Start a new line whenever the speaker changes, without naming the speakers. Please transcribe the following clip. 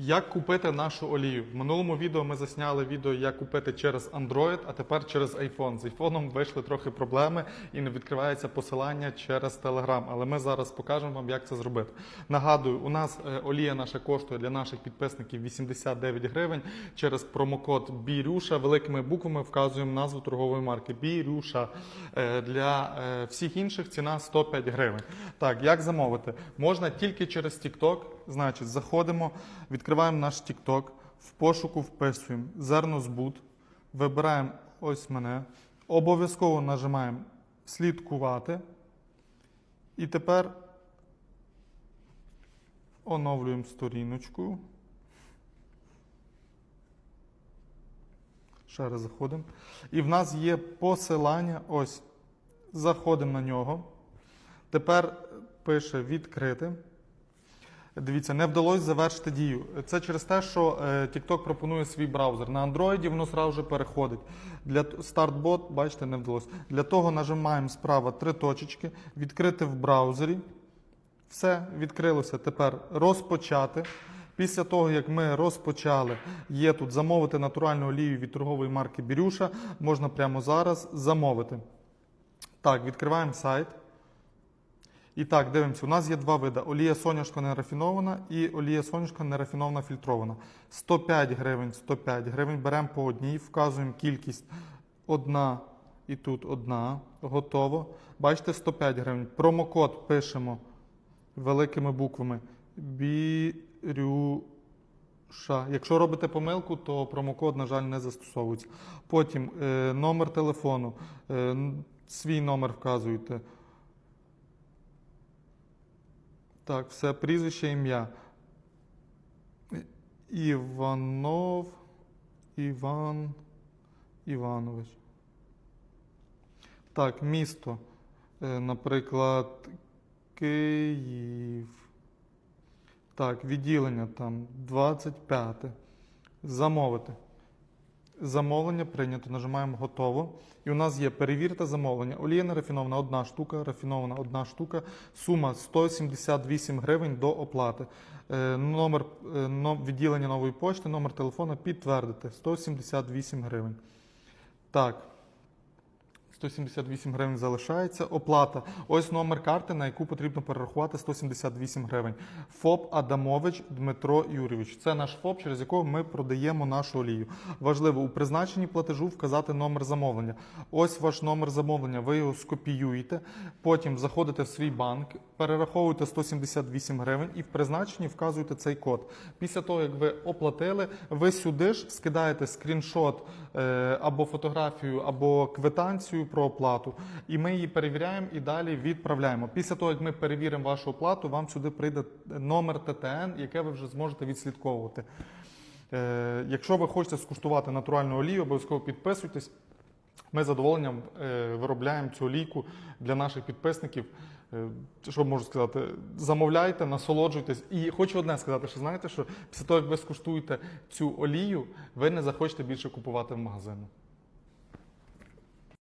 Як купити нашу олію? В минулому відео ми засняли відео, як купити через Android, а тепер через iPhone. З iPhone вийшли трохи проблеми і не відкривається посилання через Telegram. Але ми зараз покажемо вам, як це зробити. Нагадую, у нас е, олія наша коштує для наших підписників 89 гривень. Через промокод Бірюша великими буквами вказуємо назву торгової марки Бірюша. Е, Для е, всіх інших ціна 105 гривень. Так, як замовити? Можна тільки через TikTok. Значить, заходимо, відкриваємо наш TikTok, в пошуку вписуємо зернозбут, вибираємо ось мене, обов'язково нажимаємо слідкувати. І тепер оновлюємо сторіночку. Ще раз заходимо. І в нас є посилання. Ось. Заходимо на нього. Тепер пише відкрити. Дивіться, не вдалося завершити дію. Це через те, що е, TikTok пропонує свій браузер. На Android воно одразу же переходить. Для стартбот, бачите, не вдалося. Для того нажимаємо справа три точечки, відкрити в браузері. Все, відкрилося. Тепер розпочати. Після того, як ми розпочали, є тут замовити натуральну олію від торгової марки Бірюша. Можна прямо зараз замовити. Так, відкриваємо сайт. І так, дивимося, у нас є два види: олія соняшко нерафінована і олія соняшко нерафінована фільтрована. 105 гривень, 105 гривень. Беремо по одній, вказуємо кількість одна і тут одна. Готово. Бачите, 105 гривень. Промокод пишемо великими буквами. Бірюша. Якщо робите помилку, то промокод, на жаль, не застосовується. Потім е, номер телефону, е, свій номер вказуєте. Так, все, прізвище, ім'я. Іванов Іван Іванович. Так, місто. Е, Наприклад, Київ. Так, відділення там 25. Замовити. Замовлення прийнято. Нажимаємо готово. І у нас є перевірте замовлення. Олія нерафінована одна штука, рафінована одна штука. Сума 178 гривень до оплати. Е, Номер е, відділення нової пошти, номер телефона підтвердити 178 гривень. Так. 178 гривень залишається. Оплата. Ось номер карти, на яку потрібно перерахувати 178 гривень. ФОП Адамович Дмитро Юрійович. Це наш ФОП, через якого ми продаємо нашу олію. Важливо у призначенні платежу вказати номер замовлення. Ось ваш номер замовлення. Ви його скопіюєте, потім заходите в свій банк, перераховуєте 178 гривень і в призначенні вказуєте цей код. Після того, як ви оплатили, ви сюди ж скидаєте скріншот е, або фотографію, або квитанцію про оплату, і ми її перевіряємо і далі відправляємо. Після того, як ми перевіримо вашу оплату, вам сюди прийде номер ТТН, яке ви вже зможете відслідковувати. Е, якщо ви хочете скуштувати натуральну олію, обов'язково підписуйтесь. Ми з задоволенням е, виробляємо цю олійку для наших підписників. Е, Що можу сказати? Замовляйте, насолоджуйтесь. І хочу одне сказати, що знаєте, що після того, як ви скуштуєте цю олію, ви не захочете більше купувати в магазину.